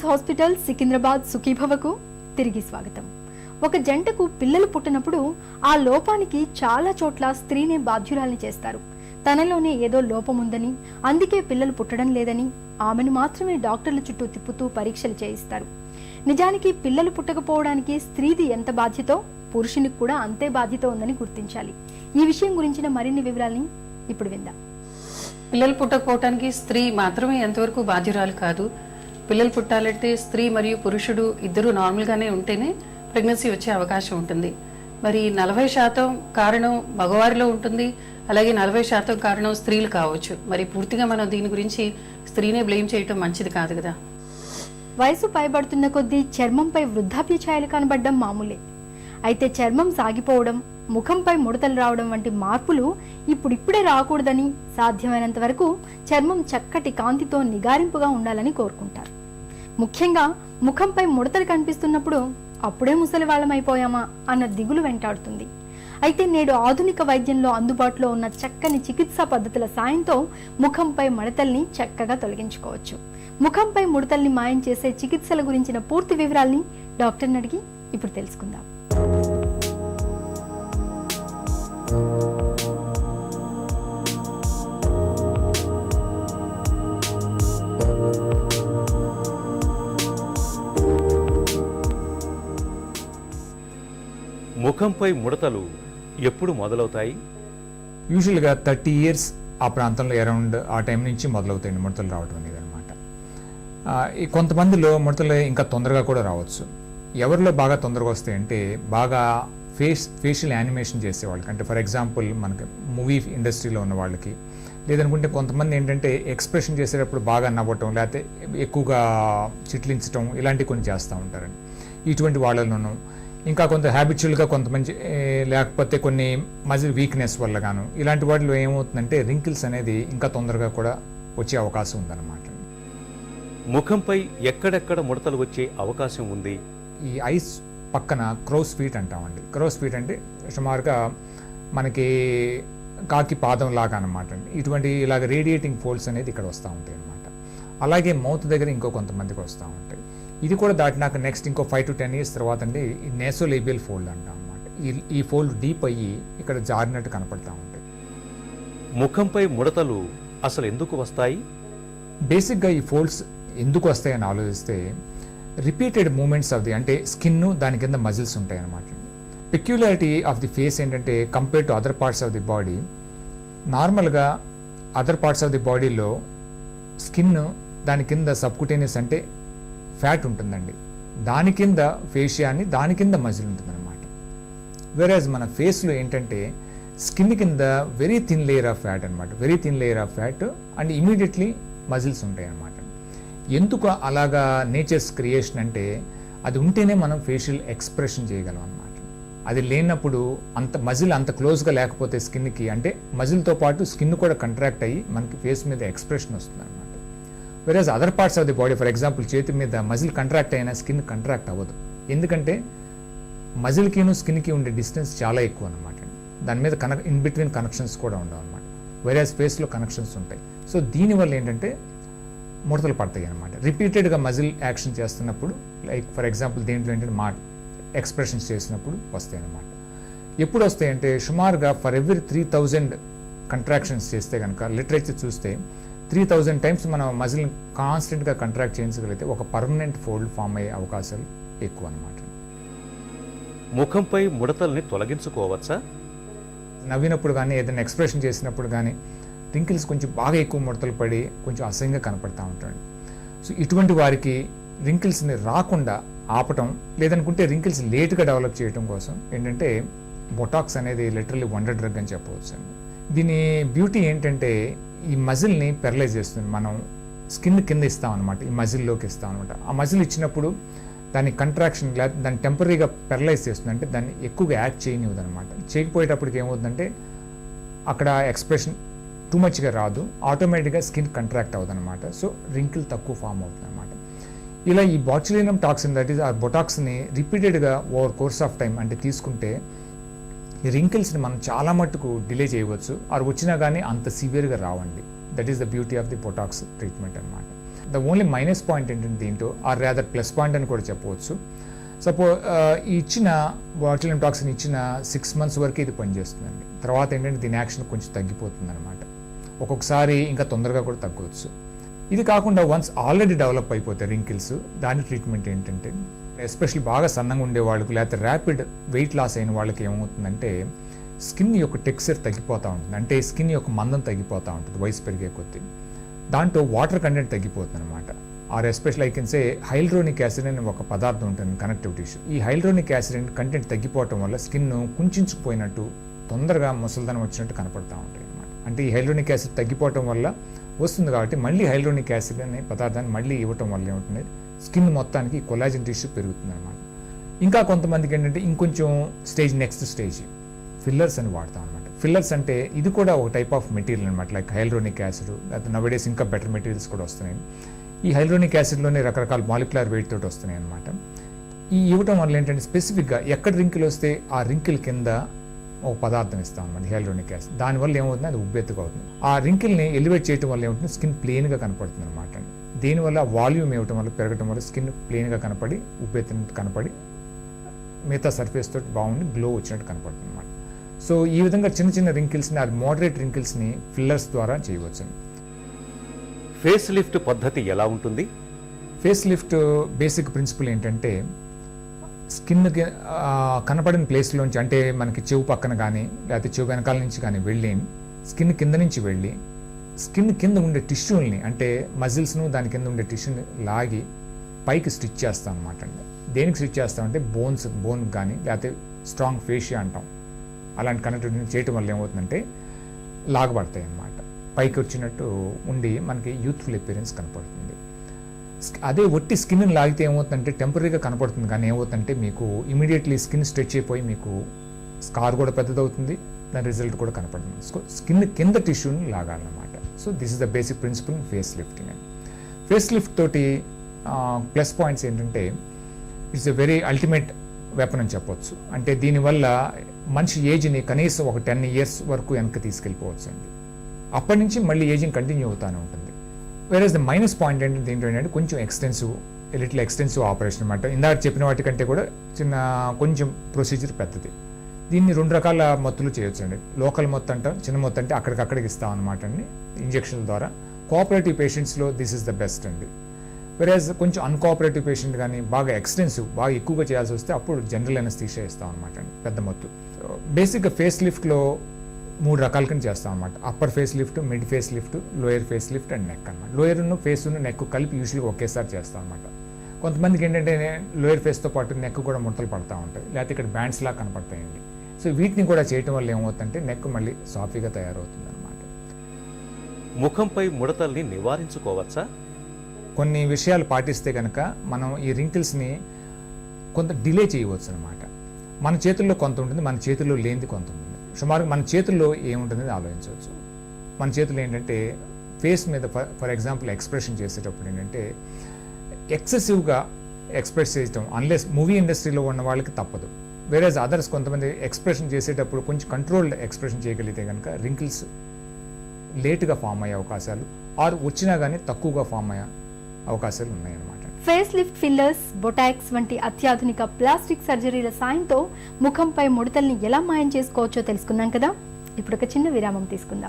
NIMS hospital Secunderabad సుఖీభవకు తిరిగి స్వాగతం. ఒక జంటకు పిల్లలు పుట్టినప్పుడు ఆ లోపానికి చాలా చోట్ల స్త్రీనే బాధ్యురాల్ని చేస్తారు. తనలోనే ఏదో లోపం ఉందని అందుకే పిల్లలు పుట్టడం లేదని ఆమెను మాత్రమే డాక్టర్ల చుట్టూ తిప్పుతూ పరీక్షలు చేయిస్తారు. నిజానికి పిల్లలు పుట్టకపోవడానికి స్త్రీది ఎంత బాధ్యతో పురుషునికి కూడా అంతే బాధ్యత ఉందని గుర్తించాలి. ఈ విషయం గురించిన మరిన్ని వివరాల్ని ఇప్పుడు విందాం. పిల్లలు పుట్టకపోవటానికి స్త్రీ మాత్రమే ఎంతవరకు బాధ్యురాలు కాదు పిల్లలు పుట్టాలంటే స్త్రీ మరియు పురుషుడు ఇద్దరు నార్మల్గానే ఉంటేనే ప్రెగ్నెన్సీ వచ్చే అవకాశం ఉంటుంది. మరి నలభై శాతం కారణం మగవారిలో ఉంటుంది. అలాగే నలభై శాతం కారణం స్త్రీలు కావచ్చు. మరి పూర్తిగా మనం దీని గురించి స్త్రీనే బ్లేమ్ చేయటం మంచిది కాదు కదా? వయసు పైబడుతున్న కొద్దీ చర్మంపై వృద్ధాప్య ఛాయలు కనబడడం మామూలే. అయితే చర్మం సాగిపోవడం ముఖంపై ముడతలు రావడం వంటి మార్పులు ఇప్పుడిప్పుడే రాకూడదని సాధ్యమైనంత వరకు చర్మం చక్కటి కాంతితో నిగారింపుగా ఉండాలని కోరుకుంటారు. ముఖ్యంగా ముఖంపై ముడతలు కనిపిస్తున్నప్పుడు అప్పుడే ముసలి వాళ్ళమైపోయామా అన్న దిగులు వెంటాడుతుంది. అయితే నేడు ఆధునిక వైద్యంలో అందుబాటులో ఉన్న చక్కని చికిత్సా పద్ధతుల సాయంతో ముఖంపై మడతల్ని చక్కగా తొలగించుకోవచ్చు. ముఖంపై ముడతల్ని మాయం చేసే చికిత్సల గురించిన పూర్తి వివరాల్ని డాక్టర్ని అడిగి ఇప్పుడు తెలుసుకుందాం. ముఖంపై ముడతలు ఎప్పుడు మొదలవుతాయి? యూజువల్గా థర్టీ ఇయర్స్ ఆ ప్రాంతంలో అరౌండ్ ఆ టైం నుంచి మొదలవుతాయండి ముడతలు రావడం అనేది అనమాట ఈ కొంతమందిలో ముడతలు ఇంకా తొందరగా కూడా రావచ్చు. ఎవరిలో బాగా తొందరగా వస్తాయంటే బాగా ఫేస్ ఫేషియల్ యానిమేషన్ చేసే వాళ్ళకి అంటే ఫర్ ఎగ్జాంపుల్ మనకి మూవీ ఇండస్ట్రీలో ఉన్న వాళ్ళకి లేదనుకుంటే కొంతమంది ఏంటంటే ఎక్స్ప్రెషన్ చేసేటప్పుడు బాగా నవ్వటం లేకపోతే ఎక్కువగా చిట్లించటం ఇలాంటివి కొన్ని చేస్తూ ఉంటారండి. ఇటువంటి వాళ్ళలోనూ ఇంకా కొంత హ్యాబిచువల్గా కొంతమంది ఏ, లేకపోతే కొన్ని మజిల్ వీక్నెస్ వల్ల గాను ఇలాంటి వాటిలో ఏమవుతుందంటే రింకిల్స్ అనేది ఇంకా తొందరగా కూడా వచ్చే అవకాశం ఉందన్నమాట. ముఖంపై ఎక్కడెక్కడ ముడతలు వచ్చే అవకాశం ఉంది? ఈ ఐస్ పక్కన క్రోస్ ఫీట్ అంటామండి. క్రోస్ ఫీట్ అంటే సుమారుగా మనకి కాకి పాదం లాగా అనమాట అండి. ఇటువంటి ఇలాగ రేడియేటింగ్ ఫోల్డ్స్ అనేది ఇక్కడ వస్తూ ఉంటాయి అలాగే మౌత్ దగ్గర ఇంకో కొంతమందికి వస్తూ ఉంటాయి. ఇది కూడా దాటినాక నెక్స్ట్ ఇంకో ఫైవ్ టు టెన్ ఇయర్స్ తర్వాత అండి నేసోలేబియల్ ఫోల్డ్ అంటాం అనమాట ఈ ఈ ఫోల్డ్ డీప్ అయ్యి ఇక్కడ జారినట్టు కనపడతా ఉంటాయి. ముఖంపై ముడతలు అసలు ఎందుకు వస్తాయి? బేసిక్గా ఈ ఫోల్డ్స్ ఎందుకు వస్తాయని ఆలోచిస్తే రిపీటెడ్ మూమెంట్స్ ఆఫ్ ది అంటే స్కిన్ దాని కింద మజిల్స్ ఉంటాయి అన్నమాట. పెక్యులారిటీ ఆఫ్ ది ఫేస్ ఏంటంటే compare to other parts of the body నార్మల్గా అదర్ పార్ట్స్ ఆఫ్ ది బాడీలో స్కిన్ దాని కింద సబ్కుటేనియస్ అంటే ఫ్యాట్ ఉంటుందండి. దాని కింద ఫేషియాని దాని కింద మజిల్ ఉంటుందన్నమాట. వెరాజ్ మన ఫేస్లో ఏంటంటే స్కిన్ కింద very thin layer of fat అనమాట very thin layer of fat and immediately muscles ఉంటాయి అన్నమాట ఎందుకు అలాగా నేచర్స్ క్రియేషన్ అంటే అది ఉంటేనే మనం ఫేషియల్ ఎక్స్ప్రెషన్ చేయగలం అనమాట అది లేనప్పుడు అంత మజిల్ అంత క్లోజ్గా లేకపోతే స్కిన్కి అంటే మజిల్తో పాటు స్కిన్ కూడా కంట్రాక్ట్ అయ్యి మనకి ఫేస్ మీద ఎక్స్ప్రెషన్ వస్తుంది అనమాట whereas other parts of the body for example చేతి మీద మజిల్ కంట్రాక్ట్ అయినా స్కిన్ కంట్రాక్ట్ అవ్వదు. ఎందుకంటే మజిల్కిను స్కిన్కి ఉండే డిస్టెన్స్ చాలా ఎక్కువ అనమాట దాని మీద కనెక్ ఇన్ బిట్వీన్ కనెక్షన్స్ కూడా ఉండవు అనమాట వేరే స్పేస్లో కనెక్షన్స్ ఉంటాయి. సో దీనివల్ల ఏంటంటే ముడతలు పడతాయి అనమాట రిపీటెడ్గా మజిల్ యాక్షన్ చేస్తున్నప్పుడు లైక్ ఫర్ ఎగ్జాంపుల్ దీంట్లో ఏంటంటే మా ఎక్స్ప్రెషన్స్ చేసినప్పుడు వస్తాయి అనమాట ఎప్పుడు వస్తాయంటే సుమారుగా for every three thousand contractions చేస్తే కనుక లిటరేచర్ చూస్తే త్రీ థౌజండ్ టైమ్స్ మనం మజిల్ కాన్స్టెంట్గా కంట్రాక్ట్ చేయించగలిగితే ఒక పర్మనెంట్ ఫోల్డ్ ఫామ్ అయ్యే అవకాశాలు ఎక్కువ అనమాట ముఖంపై ముడతల్ని తొలగించుకోవచ్చా? నవ్వినప్పుడు కానీ ఏదైనా ఎక్స్ప్రెషన్ చేసినప్పుడు కానీ రింకిల్స్ కొంచెం బాగా ఎక్కువ ముడతలు పడి కొంచెం అసహ్యంగా కనపడతా ఉంటాడు. సో ఇటువంటి వారికి రింకిల్స్ని రాకుండా ఆపటం లేదనుకుంటే రింకిల్స్ లేట్గా డెవలప్ చేయడం కోసం ఏంటంటే బొటాక్స్ అనేది లిటరల్లీ వండర్ డ్రగ్ అని చెప్పవచ్చు అండి దీని బ్యూటీ ఏంటంటే ఈ మజిల్ని పెరలైజ్ చేస్తుంది. మనం స్కిన్ కింద ఇస్తాం అనమాట ఈ మజిల్లోకి ఇస్తాం అనమాట ఆ మజిల్ ఇచ్చినప్పుడు దాని కంట్రాక్షన్ లేదా దాన్ని టెంపరీగా పెరలైజ్ చేస్తుంది. అంటే దాన్ని ఎక్కువగా యాక్ట్ చేయనివ్వదు అనమాట చేయకపోయేటప్పటికి ఏమవుతుందంటే అక్కడ ఎక్స్ప్రెషన్ టూ మచ్గా రాదు. ఆటోమేటిక్గా స్కిన్ కంట్రాక్ట్ అవుతుంది అనమాట సో రింకిల్ తక్కువ ఫామ్ అవుతుంది అనమాట ఇలా ఈ బాచులినం టాక్సిన్ దట్ ఈస్ ఆ బొటాక్స్ని రిపీటెడ్గా ఓవర్ కోర్స్ ఆఫ్ టైం అంటే తీసుకుంటే ఈ రింకిల్స్ని మనం చాలా మట్టుకు డిలే చేయవచ్చు. అది వచ్చినా కానీ అంత సివియర్గా రావండి. That is the beauty of the botox treatment అనమాట ద ఓన్లీ మైనస్ పాయింట్ ఏంటంటే దీంట్లో ఆర్ రేదర్ ప్లస్ పాయింట్ అని కూడా చెప్పవచ్చు. సపోజ్ ఇచ్చిన బాటిలిన్ టాక్సిన్ ఇచ్చిన సిక్స్ మంత్స్ వరకు ఇది పనిచేస్తుందండి. తర్వాత ఏంటంటే దీని యాక్షన్ కొంచెం తగ్గిపోతుంది అనమాట ఒక్కొక్కసారి ఇంకా తొందరగా కూడా తగ్గవచ్చు ఇది కాకుండా వన్స్ ఆల్రెడీ డెవలప్ అయిపోతాయి రింకిల్స్ దాని ట్రీట్మెంట్ ఏంటంటే ఎస్పెషల్లీ బాగా సన్నంగా ఉండే వాళ్ళకు లేకపోతే ర్యాపిడ్ వెయిట్ లాస్ అయిన వాళ్ళకి ఏమవుతుందంటే స్కిన్ యొక్క టెక్స్చర్ తగ్గిపోతూ ఉంటుంది. అంటే స్కిన్ యొక్క మందం తగ్గిపోతూ ఉంటుంది వయసు పెరిగే కొద్దీ. దాంట్లో వాటర్ కంటెంట్ తగ్గిపోతుంది అనమాట or especial I can say hyaluronic acid అనే ఒక పదార్థం ఉంటుంది కనెక్టివ్ టిష్యూ. ఈ హైల్రోనిక్ యాసిడ్ కంటెంట్ తగ్గిపోవటం వల్ల స్కిన్ కుంచుకుపోయినట్టు తొందరగా ముసలిదనం వచ్చినట్టు కనపడతా ఉంటాయి అనమాట అంటే ఈ హైల్రోనిక్ యాసిడ్ తగ్గిపోవటం వల్ల వస్తుంది కాబట్టి మళ్ళీ హైల్రోనిక్ యాసిడ్ అనే పదార్థాన్ని మళ్ళీ ఇవ్వటం వల్ల ఏమవుతుంది? స్కిన్ మొత్తానికి కొలాజిన్ టిష్యూ పెరుగుతుంది అనమాట ఇంకా కొంతమందికి ఏంటంటే ఇంకొంచెం స్టేజ్ నెక్స్ట్ స్టేజ్ ఫిల్లర్స్ అని వాడతాం అనమాట ఫిల్లర్స్ అంటే ఇది కూడా ఒక టైప్ ఆఫ్ మెటీరియల్ అనమాట లైక్ హైల్రోనిక్ యాసిడ్ లేకపోతే నవడేస్ ఇంకా బెటర్ మెటీరియల్స్ కూడా వస్తున్నాయి. ఈ హైల్రోనిక్ యాసిడ్లోనే రకరకాల మాలిక్యులర్ వెయిట్ తోటి వస్తున్నాయి అనమాట ఈ ఇవ్వటం వల్ల ఏంటంటే స్పెసిఫిక్గా ఎక్కడ రింకిల్ వస్తే ఆ రింకిల్ కింద ఒక పదార్థం ఇస్తాం అనమాట హైల్రోనిక్ యాసిడ్. దానివల్ల ఏమవుతుంది? అది ఉబ్బెత్తుగా అవుతుంది. ఆ రింకిల్ని ఎలివేట్ చేయడం వల్ల ఏమవుతుంది? స్కిన్ ప్లెయిన్గా కనపడుతుంది అనమాట దీనివల్ల వాల్యూమ్ ఇవ్వటం వల్ల పెరగటం వల్ల స్కిన్ ప్లెయిన్గా కనపడి ఉబ్బెత్తినట్టు కనపడి మిగతా సర్ఫేస్ తోటి బాగుండి గ్లో వచ్చినట్టు కనపడుతుంది అనమాట సో ఈ విధంగా చిన్న చిన్న రింకిల్స్ని అది మోడరేట్ రింకిల్స్ని ఫిల్లర్స్ ద్వారా చేయవచ్చు. ఫేస్ లిఫ్ట్ పద్ధతి ఎలా ఉంటుంది? ఫేస్ లిఫ్ట్ బేసిక్ ప్రిన్సిపల్ ఏంటంటే స్కిన్కి కనపడిన ప్లేస్లోంచి అంటే మనకి చెవు పక్కన కానీ లేకపోతే చెవు వెనకాల నుంచి కానీ వెళ్ళి స్కిన్ కింద నుంచి వెళ్ళి స్కిన్ కింద ఉండే టిష్యూల్ని అంటే మజిల్స్ను దాని కింద ఉండే టిష్యూని లాగి పైకి స్టిచ్ చేస్తాం అనమాట అండి. దేనికి స్టిచ్ చేస్తామంటే బోన్స్ బోన్ కానీ లేకపోతే స్ట్రాంగ్ ఫేషియా అంటాం. అలాంటి కనెక్టివిటీ చేయటం వల్ల ఏమవుతుందంటే లాగబడతాయి అన్నమాట. పైకి వచ్చినట్టు ఉండి మనకి యూత్ఫుల్ ఎపీరియన్స్ కనపడుతుంది. అదే ఒట్టి స్కిన్ లాగితే ఏమవుతుందంటే టెంపరీగా కనపడుతుంది. కానీ ఏమవుతుందంటే మీకు ఇమీడియట్లీ స్కిన్ స్ట్రెచ్ అయిపోయి మీకు స్కార్ కూడా పెద్దదవుతుంది. దాని రిజల్ట్ కూడా కనపడుతుంది. స్కిన్ కింద టిష్యూని లాగాలన్నమాట. So this is the basic principle in face lifting అని ఫేస్ లిఫ్ట్ తోటి ప్లస్ పాయింట్స్ ఏంటంటే it's a very ultimate weapon అని చెప్పొచ్చు. అంటే దీనివల్ల మనిషి ఏజ్ని కనీసం ఒక టెన్ ఇయర్స్ వరకు వెనక్కి తీసుకెళ్ళిపోవచ్చు అండి. అప్పటి నుంచి మళ్ళీ ఏజింగ్ కంటిన్యూ అవుతానే ఉంటుంది. వేరేస్ ద మైనస్ పాయింట్ ఏంటంటే దీంట్లో ఏంటంటే కొంచెం ఎక్స్టెన్సివ్ లిటిల్ ఎక్స్టెన్సివ్ ఆపరేషన్ అనమాట ఇందాక చెప్పిన వాటికంటే కూడా చిన్న కొంచెం ప్రొసీజర్ పెద్దది. దీన్ని రెండు రకాల మత్తులు చేయొచ్చు అండి లోకల్ మొత్తం అంటాం చిన్న మొత్తం అంటే అక్కడికక్కడికి ఇస్తాం అనమాట అండి ఇంజెక్షన్ ద్వారా. కోఆపరేటివ్ పేషెంట్స్లో దిస్ ఇస్ ద బెస్ట్ అండి. వెరేజ్ కొంచెం అన్కోఆపరేటివ్ పేషెంట్ కానీ బాగా ఎక్స్టెన్సివ్ బాగా ఎక్కువగా చేయాల్సి వస్తే అప్పుడు జనరల్ ఎనస్థీషియా ఇస్తాం అనమాట అండి పెద్ద మొత్తు. బేసిక్గా ఫేస్ లిఫ్ట్లో మూడు రకాల కింద చేస్తాం అనమాట upper face lift mid face lift lower face lift and neck అనమాట లోయర్ ఫేస్ నెక్ కలిపి యూజువల్గా ఒకేసారి చేస్తాం అనమాట కొంతమందికి ఏంటంటే లోయర్ ఫేస్తో పాటు నెక్ కూడా ముడతలు పడతా ఉంటాయి లేకపోతే ఇక్కడ బ్యాండ్స్ లాగా కనపడతాయండి. సో వీటిని కూడా చేయటం వల్ల ఏమవుతుందంటే నెక్ మళ్ళీ సాఫీగా తయారవుతుంది అనమాట ముఖంపై ముడతల్ని నివారించుకోవచ్చా? కొన్ని విషయాలు పాటిస్తే కనుక మనం ఈ రింకిల్స్ని కొంత డిలే చేయవచ్చు అనమాట మన చేతుల్లో కొంత ఉంటుంది మన చేతుల్లో లేనిది కొంత ఉంటుంది. సుమారు మన చేతుల్లో ఏముంటుంది ఆలోచించవచ్చు. మన చేతుల్లో ఏంటంటే ఫేస్ మీద ఫర్ ఎగ్జాంపుల్ ఎక్స్ప్రెషన్ చేసేటప్పుడు ఏంటంటే ఎక్సెసివ్గా ఎక్స్ప్రెస్ చేయటం అన్లెస్ మూవీ ఇండస్ట్రీలో ఉన్న వాళ్ళకి తప్పదు. వేరే అదర్స్ కొంతమంది ఎక్స్ప్రెషన్ చేసేటప్పుడు కొంచెం కంట్రోల్డ్ ఎక్స్ప్రెషన్ చేయగలిగితే కనుక రింకిల్స్ లేటుగా ఫామ్ అయ్యే అవకాశాలు ఆర్ వచ్చినా కానీ తక్కువగా ఫామ్ అయ్యే అవకాశాలు ఉన్నాయన్నమాట. ఫేస్ లిఫ్ట్ ఫిల్లర్స్ బొటాక్స్ వంటి అత్యాధునిక ప్లాస్టిక్ సర్జరీల సాయంతో ముఖంపై ముడతల్ని ఎలా మాయం చేసుకోవచ్చో తెలుసుకున్నాం కదా? ఇప్పుడు ఒక చిన్న విరామం తీసుకుందాం.